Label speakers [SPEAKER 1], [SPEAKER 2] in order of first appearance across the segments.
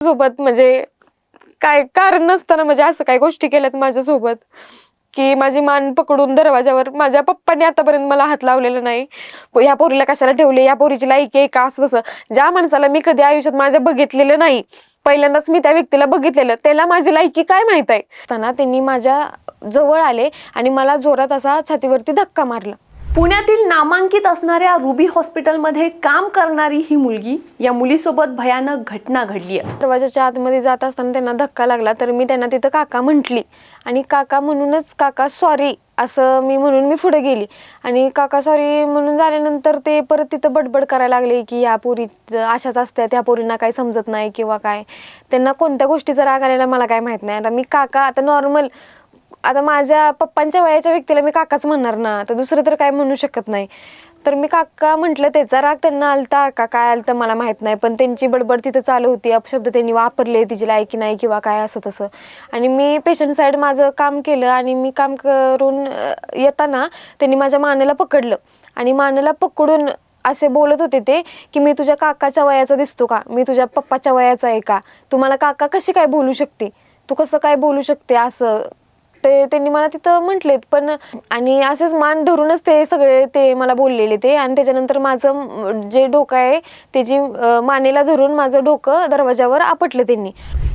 [SPEAKER 1] सोबत म्हणजे काय कारण नसताना म्हणजे असं काही गोष्टी केल्यात माझ्यासोबत की माझी मान पकडून दरवाजावर माझ्या पप्पांनी आतापर्यंत मला हात लावलेला नाही. या ह्या पोरीला कशाला ठेवले? या पोरीची लायकी आहे का? असं तसं. ज्या माणसाला मी कधी आयुष्यात माझ्या बघितलेलं नाही पहिल्यांदाच मी त्या व्यक्तीला बघितलेलं त्याला माझी लायकी काय माहीत आहे? त्यांना त्यांनी माझ्या जवळ आले आणि मला जोरात असा छातीवरती धक्का मारला.
[SPEAKER 2] पुण्यातील नामांकित असणाऱ्या रुबी हॉस्पिटलमध्ये काम करणारी ही मुलगी या मुलीसोबत भयानक घटना घडली आहे.
[SPEAKER 1] दरवाजाच्या आतमध्ये जात असताना त्यांना धक्का लागला तर मी त्यांना तिथं काका म्हटली. आणि काका म्हणूनच काका सॉरी असं मी म्हणून मी पुढे गेली. आणि काका सॉरी म्हणून झाल्यानंतर ते परत तिथं बडबड करायला लागले की ह्या पोरी अशाच असत्या त्या पोरींना काही समजत नाही किंवा काय. त्यांना कोणत्या गोष्टीचा राग आलेला मला काय माहीत नाही. आता मी काका आता नॉर्मल आता माझ्या पप्पांच्या वयाच्या व्यक्तीला मी काकाच म्हणणार ना तर दुसरं तर काय म्हणू शकत नाही. तर मी काका म्हटलं त्याचा राग त्यांना आलता का? काय आलता मला माहीत नाही पण त्यांची बडबड तिथं चालू होती अपशब्द त्यांनी वापरले तिची लायकी नाही किंवा काय असं तसं. आणि मी पेशंट साईड माझं काम केलं आणि मी काम करून येताना त्यांनी माझ्या मानेला पकडलं. आणि मानेला पकडून असे बोलत होते ते की मी तुझ्या काकाच्या वयाचा दिसतो का? मी तुझ्या पप्पाच्या वयाचा आहे का? तू मला काका कशी काय बोलू शकते? तू कसं काय बोलू शकते असं ते त्यांनी मला तिथं म्हटलेत पण आणि असेच मान धरूनच ते सगळे ते मला बोललेले ते. आणि त्याच्यानंतर माझं जे डोकं आहे त्याची मानेला धरून माझं डोकं दरवाजावर आपटलं त्यांनी.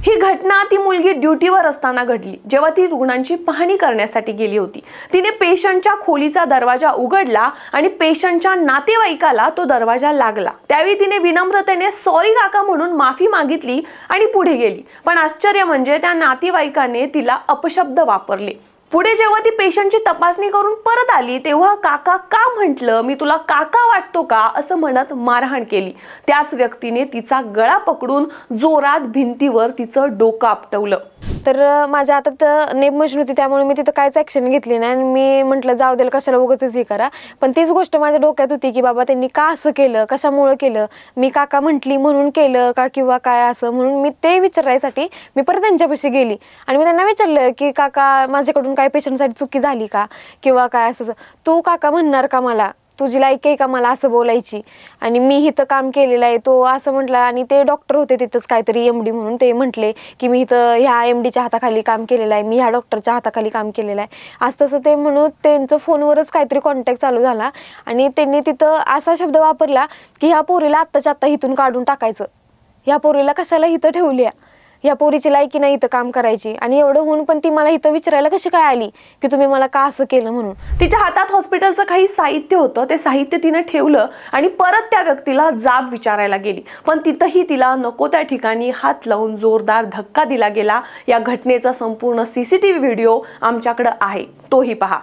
[SPEAKER 2] ही घटना ती मुलगी ड्युटीवर असताना घडली. जेव्हा ती रुग्णांची पाहणी करण्यासाठी गेली होती. तिने पेशंटच्या खोलीचा दरवाजा उघडला आणि पेशंटच्या नातेवाईकाला तो दरवाजा लागला. त्यावेळी तिने विनम्रतेने सॉरी काका म्हणून माफी मागितली आणि पुढे गेली. पण आश्चर्य म्हणजे त्या नातेवाईकाने तिला अपशब्द वापरले. पुढे जेव्हा ती पेशंटची तपासणी करून परत आली तेव्हा काका का म्हटलं मी तुला काका वाटतो का? असं म्हणत मारहाण केली. त्याच व्यक्तीने तिचा गळा पकडून जोरात भिंतीवर तिचं डोकं आपटवलं.
[SPEAKER 1] तर माझ्या आता तर नेप मशीन होती त्यामुळे मी तिथं काहीच ॲक्शन घेतली नाही. आणि मी म्हटलं जाऊ द्याल कशाला उगाच हे करा. पण तीच गोष्ट माझ्या डोक्यात होती की बाबा त्यांनी का असं केलं? कशामुळं केलं? मी काका म्हटली म्हणून केलं का किंवा काय असं? म्हणून मी ते विचारायसाठी मी परत त्यांच्यापाशी गेली. आणि मी त्यांना विचारलं की काका माझ्याकडून काय पेशंटसाठी चुकी झाली का? किंवा काय असं तू काका म्हणणार का मला? तुझी लायक आहे का मला असं बोलायची? आणि मी इथं काम केलेलं आहे तो असं म्हटला आणि ते डॉक्टर होते तिथंच काहीतरी एम डी म्हणून ते म्हटले की मी इथं ह्या एम डीच्या हाताखाली काम केलेलं आहे मी ह्या डॉक्टरच्या हाताखाली काम केलेलं आहे. असं तसं ते म्हणून त्यांचं फोनवरच काहीतरी कॉन्टॅक्ट चालू झाला आणि त्यांनी तिथं असा शब्द वापरला की ह्या पोरीला आत्ताच्या आत्ता इथून काढून टाकायचं. ह्या पोरीला कशाला इथं ठेवल्या? या पोरीची लायकी नाही इथं काम करायची. आणि एवढं होऊन पण ती मला इथं विचारायला कशी काय आली? की तुम्ही मला का असं केलं म्हणून?
[SPEAKER 2] तिच्या हातात हॉस्पिटलचं काही साहित्य होतं ते साहित्य तिनं ठेवलं आणि परत त्या व्यक्तीला जाब विचारायला गेली. पण तिथंही तिला नको त्या ठिकाणी हात लावून जोरदार धक्का दिला गेला. या घटनेचा संपूर्ण सीसीटीव्ही व्हिडिओ आमच्याकडं आहे. तोही पहा.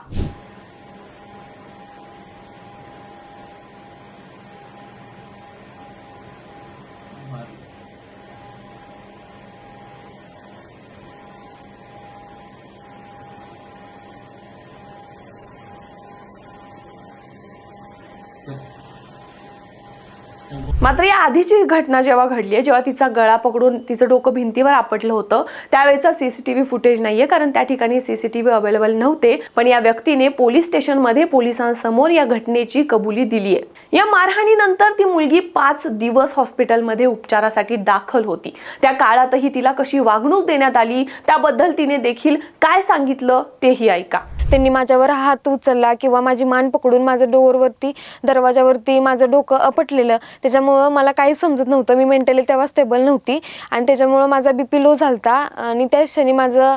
[SPEAKER 2] मात्र या आधीची घटना जेव्हा घडली आहे जेव्हा तिचा गळा पकडून तिचं डोकं भिंतीवर आपटलं होतं त्यावेळेचा सीसीटीव्ही फुटेज नाहीये कारण त्या ठिकाणी सीसीटीव्ही अवेलेबल नव्हते. पण या व्यक्तीने पोलीस स्टेशनमध्ये पोलिसांसमोर या घटनेची कबुली दिली आहे या मारहाणीनंतर ती मुलगी पाच दिवस हॉस्पिटलमध्ये उपचारासाठी दाखल होती. त्या काळातही तिला कशी वागणूक देण्यात आली त्याबद्दल तिने देखील काय सांगितलं तेही ऐका.
[SPEAKER 1] त्यांनी माझ्यावर हात उचलला किंवा माझी मान पकडून माझं डोअरवरती दरवाजावरती माझं डोकं अपटलेलं त्याच्यामुळं मला काही समजत नव्हतं. मी मेंटली तेव्हा स्टेबल नव्हती. आणि त्याच्यामुळं माझा बी पी लो झालता. आणि त्या क्षणी माझं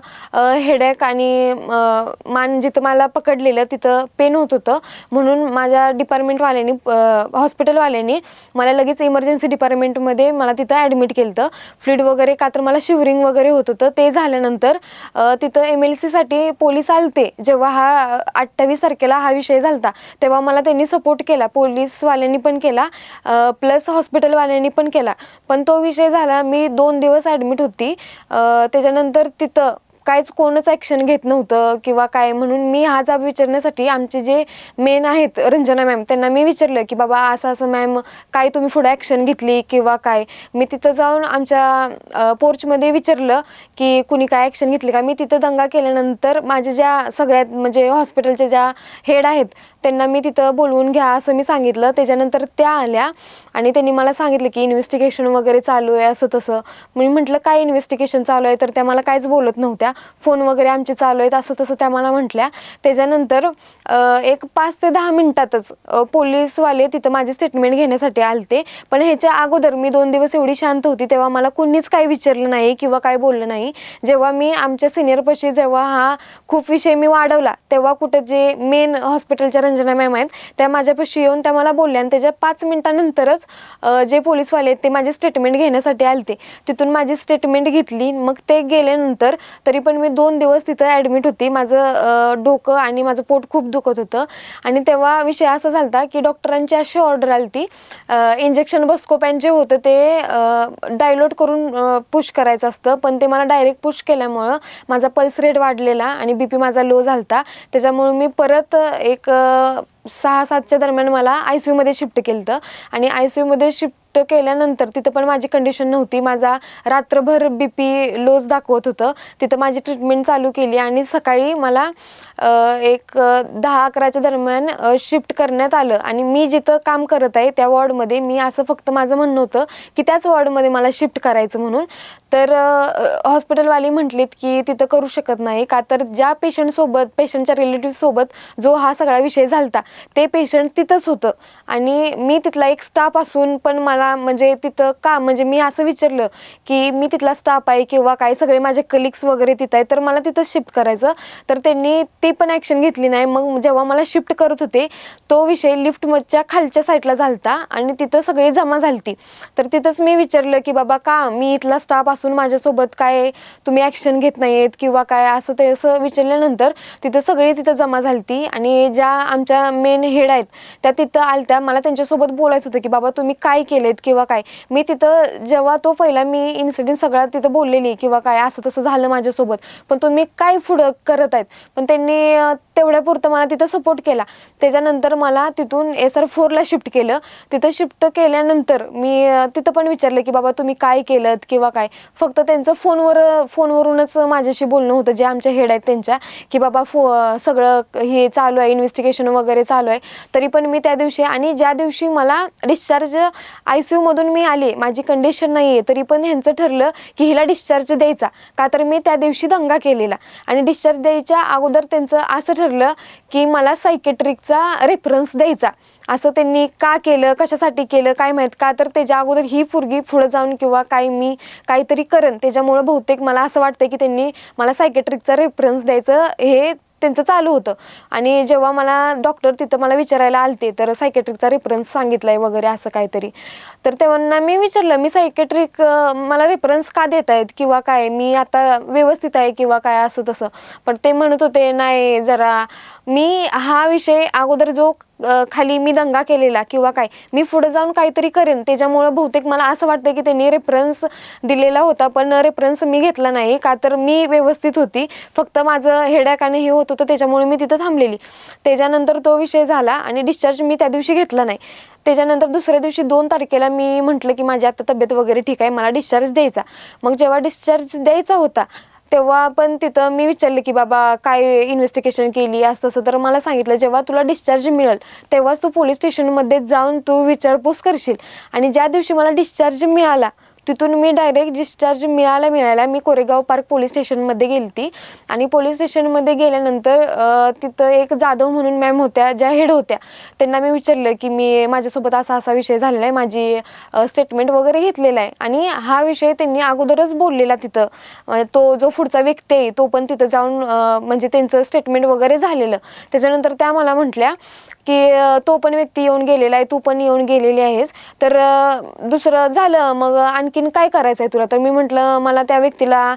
[SPEAKER 1] हेडॅक आणि मान जिथं मला पकडलेलं तिथं पेन होत होतं. म्हणून माझ्या डिपार्टमेंटवाल्यांनी हॉस्पिटलवाल्यांनी मला लगेच इमर्जन्सी डिपार्टमेंटमध्ये मला तिथं ॲडमिट केलं होतं फ्लूड वगैरे का तर मला शिवरिंग वगैरे होत होतं. ते झाल्यानंतर तिथं एम एल सीसाठी पोलीस आलते. जेव्हा हा अठ्ठावीस तारखेला हा विषय झाला तेव्हा मला त्यांनी सपोर्ट केला. पोलीसवाल्यांनी पण केला प्लस हॉस्पिटलवाल्यांनी पण केला. पण तो विषय झाला मी दोन दिवस ॲडमिट होती. त्याच्यानंतर तिथं काहीच कोणच ॲक्शन घेत नव्हतं किंवा काय. म्हणून मी हा जाब विचारण्यासाठी आमचे जे मेन आहेत रंजना मॅम त्यांना मी विचारलं की बाबा असं असं मॅम काय तुम्ही पुढे ॲक्शन घेतली किंवा काय? मी तिथं जाऊन आमच्या पोर्चमध्ये विचारलं की कुणी काय ॲक्शन घेतली का? मी तिथं दंगा केल्यानंतर माझ्या ज्या सगळ्यात म्हणजे हॉस्पिटलच्या ज्या हेड आहेत त्यांना मी तिथं बोलवून घ्या असं मी सांगितलं. त्याच्यानंतर त्या आल्या आणि त्यांनी मला सांगितलं की इन्व्हेस्टिगेशन वगैरे चालू आहे असं तसं. मी म्हटलं काय इन्व्हेस्टिगेशन चालू आहे? तर त्या मला काहीच बोलत नव्हत्या. फोन वगैरे आमचे चालू आहेत असं तसं त्या मला म्हटल्या. त्याच्यानंतर एक पाच ते दहा मिनिटातच पोलीसवाले तिथं माझे स्टेटमेंट घेण्यासाठी आलते. पण ह्याच्या अगोदर मी दोन दिवस एवढी शांत होती तेव्हा मला कुणीच काही विचारलं नाही किंवा काय बोललं नाही. जेव्हा मी आमच्या सिनियरपाशी जेव्हा हा खूप विषय मी वाढवला तेव्हा कुठं जे मेन हॉस्पिटलच्या रंजना मॅम आहेत त्या माझ्यापाशी येऊन त्या मला बोलल्या आणि त्याच्या पाच मिनिटानंतरच जे पोलीसवाले आहेत ते माझे स्टेटमेंट घेण्यासाठी आलते. तिथून माझी स्टेटमेंट घेतली मग ते गेल्यानंतर तरी पण मी दोन दिवस तिथं ॲडमिट होती. माझं डोकं आणि माझं पोट खूप दुखत होतं. आणि तेव्हा विषय असा झाला होता की डॉक्टरांची अशी ऑर्डर आली ती इंजेक्शन बस्कोपॅन जे होतं ते डायलोट करून पुश करायचं असतं. पण ते मला डायरेक्ट पुश केल्यामुळं माझा पल्स रेट वाढलेला आणि बी पी माझा लो झाला होता त्याच्यामुळे मी परत एक सहा सातच्या दरम्यान मला आय सी यूमध्ये शिफ्ट केलं होतं आणि आय सी यूमध्ये शिफ्ट केल्यानंतर तिथं पण माझी कंडिशन नव्हती. माझा रात्रभर बी पी लोज दाखवत होतं. तिथं माझी ट्रीटमेंट चालू केली आणि सकाळी मला एक दहा अकराच्या दरम्यान शिफ्ट करण्यात आलं. आणि मी जिथं काम करत आहे त्या वॉर्डमध्ये मी असं फक्त माझं म्हणणं होतं की त्याच वॉर्डमध्ये मला शिफ्ट करायचं म्हणून. तर हॉस्पिटलवाली म्हटलीत की तिथं करू शकत नाही. का तर ज्या पेशंटसोबत पेशंटच्या रिलेटिव्हसोबत जो हा सगळा विषय झाला ते पेशंट तिथंच होतं. आणि मी तिथला एक स्टाफ असून पण मला म्हणजे तिथं का म्हणजे मी असं विचारलं की मी तिथला स्टाफ आहे किंवा काय सगळे माझे कलिग्स वगैरे तिथं आहे तर मला तिथं शिफ्ट करायचं. तर त्यांनी ती पण ॲक्शन घेतली नाही. मग जेव्हा मला शिफ्ट करत होते तो विषय लिफ्टमधच्या खालच्या साईडला झालता आणि तिथं सगळी जमा झालती. तर तिथंच मी विचारलं की बाबा का मी इथला स्टाफ असून माझ्यासोबत काय तुम्ही ॲक्शन घेत नाही आहेत किंवा काय असं ते असं विचारल्यानंतर तिथं सगळी तिथं जमा झालती. आणि ज्या आमच्या मेन हेड आहेत. त्या तिथं आलत्या. मला त्यांच्यासोबत बोलायचं होतं की बाबा तुम्ही काय केलेत किंवा काय? मी तिथं जेव्हा तो पहिला मी इन्सिडेंट सगळा तिथं बोललेली किंवा काय असं तसं झालं माझ्यासोबत. पण तुम्ही काय पुढं करत आहेत? पण त्यांनी तेवढ्यापुरतं मला तिथं सपोर्ट केला. त्याच्यानंतर मला तिथून एस आर फोरला शिफ्ट केलं. तिथं शिफ्ट केल्यानंतर मी तिथं पण विचारलं की बाबा तुम्ही काय केलं किंवा काय? फक्त त्यांचं फोनवर फोनवरूनच माझ्याशी बोलणं होतं जे आमच्या हेड आहेत त्यांच्या की बाबा फो सगळं हे चालू आहे इन्व्हेस्टिगेशन वगैरे चालू आहे. तरी पण मी त्या दिवशी आणि ज्या दिवशी मला डिस्चार्ज आय सी यूमधून मी आले माझी कंडिशन नाही आहे तरी पण ह्यांचं ठरलं की हिला डिस्चार्ज द्यायचा. का तर मी त्या दिवशी दंगा केलेला. आणि डिस्चार्ज द्यायच्या अगोदर त्यांचं असं ठरलं ठरलं की मला सायकेट्रिकचा रेफरन्स द्यायचा. असं त्यांनी का केलं कशासाठी केलं काय माहीत का? तर त्याच्या अगोदर ही पोरगी पुढं जाऊन किंवा काय मी काहीतरी करेन. त्याच्यामुळं बहुतेक मला असं वाटतं की त्यांनी मला सायकेट्रिकचा रेफरन्स द्यायचं हे त्यांचं चालू होतं. आणि जेव्हा मला डॉक्टर तिथं मला विचारायला आलते तर सायकेट्रिकचा रेफरन्स सांगितलाय वगैरे असं काहीतरी. तर तेव्हा मी विचारलं मी सायकेट्रिक मला रेफरन्स का देत आहेत किंवा काय? मी आता व्यवस्थित आहे किंवा काय असं तसं? पण ते म्हणत होते नाही जरा मी हा विषय अगोदर जो खाली मी दंगा केलेला किंवा काय मी पुढे जाऊन काहीतरी करेन. त्याच्यामुळं बहुतेक मला असं वाटतं की त्यांनी रेफरन्स दिलेला होता पण रेफरन्स मी घेतला नाही. का तर मी व्यवस्थित होती. फक्त माझं हेडॅक आणि हे होत होतं त्याच्यामुळे मी तिथं थांबलेली. त्याच्यानंतर तो विषय झाला आणि डिस्चार्ज मी त्या दिवशी घेतला नाही. त्याच्यानंतर दुसऱ्या दिवशी दोन तारखेला मी म्हटलं की माझी आता तब्येत वगैरे ठीक आहे मला डिस्चार्ज द्यायचा. मग जेव्हा डिस्चार्ज द्यायचा होता तेव्हा पण तिथं मी विचारलं की बाबा काय इन्व्हेस्टिगेशन केली असं तसं? तर मला सांगितलं जेव्हा तुला डिस्चार्ज मिळेल तेव्हाच तू पोलीस स्टेशनमध्ये जाऊन तू विचारपूस करशील. आणि ज्या दिवशी मला डिस्चार्ज मिळाला तिथून मी डायरेक्ट डिस्चार्ज मिळायला मिळायला मी कोरेगाव पार्क पोलीस स्टेशनमध्ये गेली ती आणि पोलीस स्टेशनमध्ये गेल्यानंतर तिथं एक जाधव म्हणून मॅम होत्या ज्या हेड होत्या त्यांना मी विचारलं की मी माझ्यासोबत असा असा विषय झालेला आहे माझी स्टेटमेंट वगैरे घेतलेला आहे. आणि हा विषय त्यांनी अगोदरच बोललेला तिथं. तो जो पुढचा व्यक्ती आहे तो पण तिथं जाऊन म्हणजे त्यांचं स्टेटमेंट वगैरे झालेलं. त्याच्यानंतर त्या मला म्हटल्या की तो पण व्यक्ती येऊन गेलेला आहे तू पण येऊन गेलेली आहेस. तर दुसरं झालं मग आणखीन काय करायचं आहे तुला? तर मी म्हटलं मला त्या व्यक्तीला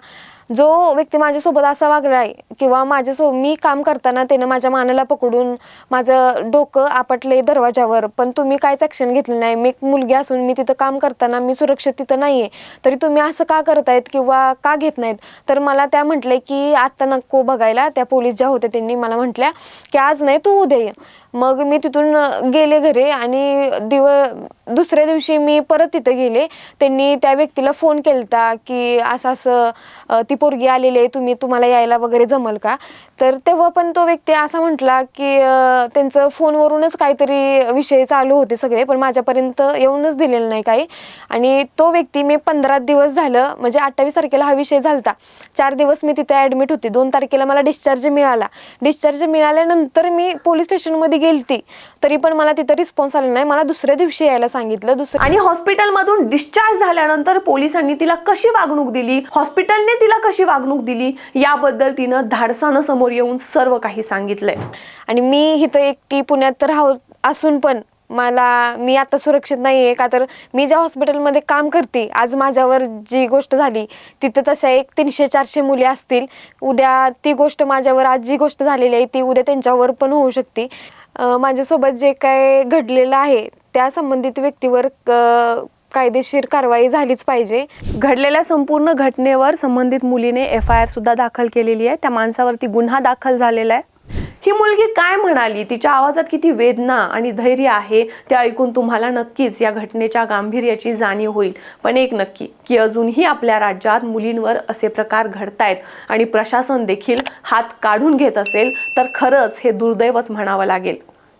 [SPEAKER 1] जो व्यक्ती माझ्यासोबत असा वागलाय किंवा माझ्यासोबत मी काम करताना त्यानं माझ्या मानाला पकडून माझं डोकं आपटले दरवाजावर पण तुम्ही काहीच ॲक्शन घेतली नाही? मी एक मुलगी असून मी तिथं काम करताना मी सुरक्षित तिथं नाही आहे तरी तुम्ही असं का करतायत किंवा का घेत नाहीत? तर मला त्या म्हटले की आत्ता नको बघायला. त्या पोलीस ज्या होत्या त्यांनी मला म्हटल्या की आज नाही तू उद्या ये. मग मी तिथून गेले घरी आणि दिव दुसऱ्या दिवशी मी परत तिथं गेले. त्यांनी त्या व्यक्तीला फोन केलता की असं असं ती पोरगी आलेली आहे तुम्ही तुम्हाला यायला वगैरे जमल का? तर तेव्हा पण तो व्यक्ती असा म्हटला की त्यांचं फोनवरूनच काहीतरी विषय चालू होते सगळे पण माझ्यापर्यंत येऊनच दिलेलं नाही काही. आणि तो व्यक्ती मी पंधरा दिवस झालं म्हणजे अठ्ठावीस तारखेला हा विषय झालता. चार दिवस मी तिथे ॲडमिट होती. दोन तारखेला मला डिस्चार्ज मिळाला. डिस्चार्ज मिळाल्यानंतर मी पोलीस स्टेशनमध्ये गेलती. तरी पण मला तिथं रिस्पॉन्स आला नाही. मला दुसऱ्या दिवशी यायला सांगितलं दुसरं
[SPEAKER 2] आणि हॉस्पिटलमधून डिस्चार्ज झाल्यानंतर पोलिसांनी तिला कशी वागणूक दिली? हॉस्पिटलने तिला कशी वागणूक दिली? याबद्दल तिनं धाडसानं समोर येऊन सर्व काही सांगितलंय.
[SPEAKER 1] आणि मी इथं एकटी पुण्यात राहू असून पण मला मी आता सुरक्षित नाही आहे का? तर मी ज्या हॉस्पिटलमध्ये काम करते आज माझ्यावर जी गोष्ट झाली तिथं तशा एक तीनशे चारशे मुली असतील. उद्या ती गोष्ट माझ्यावर आज जी गोष्ट झालेली आहे ती उद्या त्यांच्यावर पण होऊ शकते. माझ्यासोबत जे काय घडलेलं आहे त्या संबंधित व्यक्तीवर कायदेशीर कारवाई झालीच पाहिजे.
[SPEAKER 2] घडलेल्या संपूर्ण घटनेवर संबंधित मुलीने एफ आय आर सुद्धा दाखल केलेली आहे. त्या माणसावरती गुन्हा दाखल झालेला आहे. ही मुलगी काय म्हणाली? तिच्या आवाजात किती वेदना आणि धैर्य आहे ते ऐकून तुम्हाला नक्कीच या घटनेच्या गांभीर्याची जाणीव होईल. पण एक नक्की की अजूनही आपल्या राज्यात मुलींवर असे प्रकार घडतायत आणि प्रशासन देखील हात काढून घेत असेल तर खरंच हे दुर्दैवच म्हणावं लागेल.